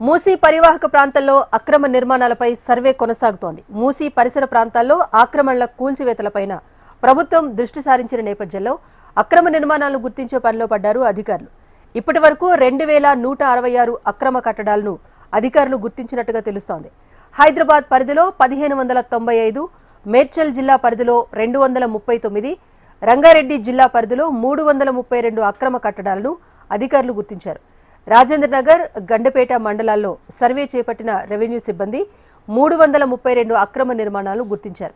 మూసీ పరివాహక ప్రాంతాల్లో అక్రమ నిర్మాణాలపై సర్వే కొనసాగుతోంది. మూసీ పరిసర ప్రాంతాల్లో ఆక్రమణల కూల్చివేతలపైన ప్రభుత్వం దృష్టి సారించిన నేపథ్యంలో అక్రమ నిర్మాణాలను గుర్తించే పనిలో పడ్డారు అధికారులు. ఇప్పటి వరకు రెండు వేల నూట అరవై ఆరు అక్రమ కట్టడాలను అధికారులు గుర్తించినట్టుగా తెలుస్తోంది. హైదరాబాద్ పరిధిలో పదిహేను వందల తొంభై ఐదు మేడ్చల్ జిల్లా పరిధిలో రెండు వందల ముప్పై తొమ్మిది రంగారెడ్డి జిల్లా పరిధిలో మూడు వందల ముప్పై రెండు అక్రమ కట్టడాలను అధికారులు గుర్తించారు. రాజేంద్ర నగర్ గండపేట మండలాల్లో సర్వే చేపట్టిన రెవెన్యూ సిబ్బంది మూడు వందల ముప్పై రెండు అక్రమ నిర్మాణాలు గుర్తించారు.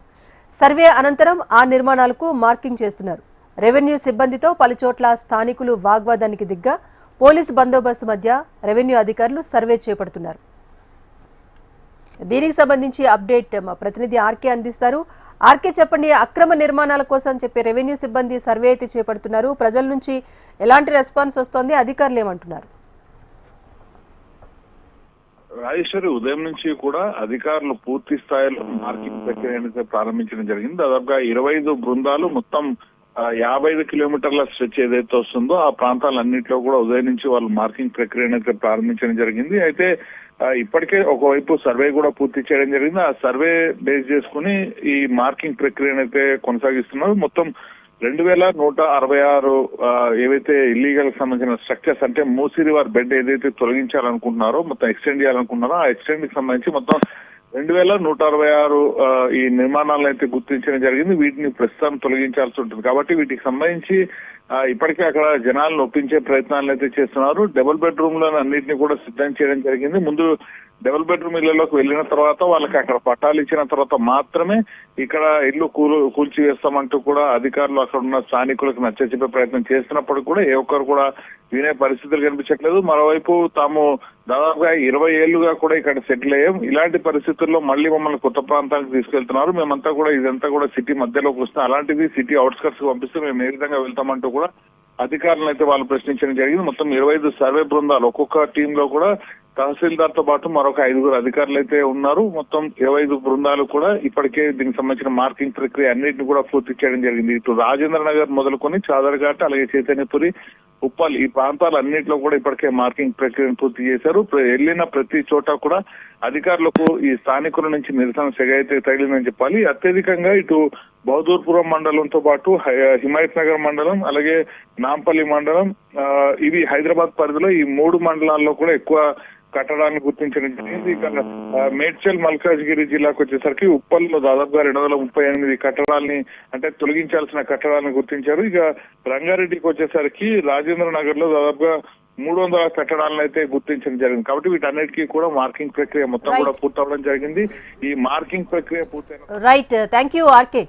సర్వే అనంతరం ఆ నిర్మాణాలకు మార్కింగ్ చేస్తున్నారు. రెవెన్యూ సిబ్బందితో పలుచోట్ల స్థానికులు వాగ్వాదానికి దిగ్గా పోలీసు బందోబస్తు మధ్య రెవెన్యూ అధికారులు సర్వే చేపడుతున్నారు. దీనికి సంబంధించి అప్డేట్ మా ప్రతినిధి ఆర్కే అందిస్తారు. ఆర్కే చెప్పండి అక్రమ నిర్మాణాల కోసం చెప్పి రెవెన్యూ సిబ్బంది సర్వే అయితే చేపడుతున్నారు. ప్రజల నుంచి ఎలాంటి రెస్పాన్స్ వస్తోంది? అధికారులు ఏమంటున్నారు? రాజేశ్వరి ఉదయం నుంచి కూడా అధికారులు పూర్తి స్థాయిలో మార్కింగ్ ప్రక్రియను ప్రారంభించడం జరిగింది. దాదాపుగా ఇరవై ఐదు బృందాలు మొత్తం యాభై ఐదు కిలోమీటర్ల స్ట్రెచ్ ఏదైతే వస్తుందో ఆ ప్రాంతాలన్నింటిలో కూడా ఉదయం నుంచి వాళ్ళు మార్కింగ్ ప్రక్రియను అయితే ప్రారంభించడం జరిగింది. అయితే ఇప్పటికే ఒకవైపు సర్వే కూడా పూర్తి చేయడం జరిగింది. ఆ సర్వే బేస్ చేసుకుని ఈ మార్కింగ్ ప్రక్రియను అయితే కొనసాగిస్తున్నారు. మొత్తం రెండు వేల నూట అరవై ఆరు ఏవైతే ఇల్లీగల్ సంబంధించిన స్ట్రక్చర్స్ అంటే మూసీ రివర్ బెడ్ ఏదైతే తొలగించాలనుకుంటున్నారో మొత్తం ఎక్స్టెండ్ చేయాలనుకుంటున్నారో ఆ ఎక్స్టెండ్కి సంబంధించి మొత్తం రెండు వేల నూట అరవై ఆరు ఆ, ఈ నిర్మాణాలను అయితే గుర్తించడం జరిగింది. వీటిని ప్రస్తుతం తొలగించాల్సి ఉంటుంది. కాబట్టి వీటికి సంబంధించి ఆ, ఇప్పటికే అక్కడ జనాలను ఒప్పించే ప్రయత్నాలు అయితే చేస్తున్నారు. డబుల్ బెడ్రూమ్లను అన్నింటినీ కూడా సిద్ధం చేయడం జరిగింది. ముందు డబుల్ బెడ్రూమ్ ఇళ్ళలోకి వెళ్ళిన తర్వాత వాళ్ళకి అక్కడ పట్టాలు ఇచ్చిన తర్వాత మాత్రమే ఇక్కడ ఇల్లు కూలు కూల్చివేస్తామంటూ కూడా అధికారులు అక్కడ ఉన్న స్థానికులకు నచ్చచెప్పే ప్రయత్నం చేస్తున్నప్పుడు కూడా ఏ ఒక్కరు కూడా వినే పరిస్థితులు కనిపించట్లేదు. మరోవైపు తాము దాదాపుగా ఇరవై ఏళ్ళుగా కూడా ఇక్కడ సెటిల్ అయ్యాం. ఇలాంటి పరిస్థితుల్లో మళ్ళీ మమ్మల్ని కొత్త ప్రాంతానికి తీసుకెళ్తున్నారు. మేమంతా కూడా ఇదంతా కూడా సిటీ మధ్యలోకి వస్తాం అలాంటిది సిటీ అవుట్స్కట్స్ పంపిస్తే మేము ఏ విధంగా వెళ్తామంటూ కూడా అధికారులను అయితే వాళ్ళు ప్రశ్నించడం జరిగింది. మొత్తం ఇరవై ఐదు సర్వే బృందాలు ఒక్కొక్క టీంలో లో కూడా తహసీల్దార్తో పాటు మరొక ఐదుగురు అధికారులు అయితే ఉన్నారు. మొత్తం ఇరవై ఐదు బృందాలు కూడా ఇప్పటికే దీనికి సంబంధించిన మార్కింగ్ ప్రక్రియ అన్నింటిని కూడా పూర్తి చేయడం జరిగింది. ఇటు రాజేంద్ర నగర్ మొదలుకొని చాదర్ఘాట్ అలాగే చైతన్యపురి ఉప్పల్ ఈ ప్రాంతాలన్నింటిలో కూడా ఇప్పటికే మార్కింగ్ ప్రక్రియను పూర్తి చేశారు. ప్ర- వెళ్ళిన ప్రతి చోట కూడా అధికారులకు ఈ స్థానికుల నుంచి నిరసన సెగ అయితే తగిలిందని చెప్పాలి. అత్యధికంగా ఇటు బహదూర్పురం మండలంతో పాటు హిమాయత్ నగర్ మండలం అలాగే నాంపల్లి మండలం ఇవి హైదరాబాద్ పరిధిలో ఈ మూడు మండలాల్లో కూడా ఎక్కువ కట్టడాన్ని గుర్తించడం జరిగింది. ఇక ఆ, మేడ్చల్ మల్కాజ్గిరి జిల్లాకు వచ్చేసరికి ఉప్పల్లో దాదాపుగా రెండు వందల ముప్పై ఎనిమిది కట్టడాల్ని అంటే తొలగించాల్సిన కట్టడాలను గుర్తించారు. ఇక రంగారెడ్డికి వచ్చేసరికి రాజేంద్ర నగర్లో దాదాపుగా మూడు వందల కట్టడాలను అయితే గుర్తించడం జరిగింది. కాబట్టి వీటన్నిటికీ కూడా మార్కింగ్ ప్రక్రియ మొత్తం కూడా. పూర్తవడం జరిగింది. ఈ మార్కింగ్ ప్రక్రియ పూర్తయిన రైట్ థ్యాంక్ యూ ఆర్కే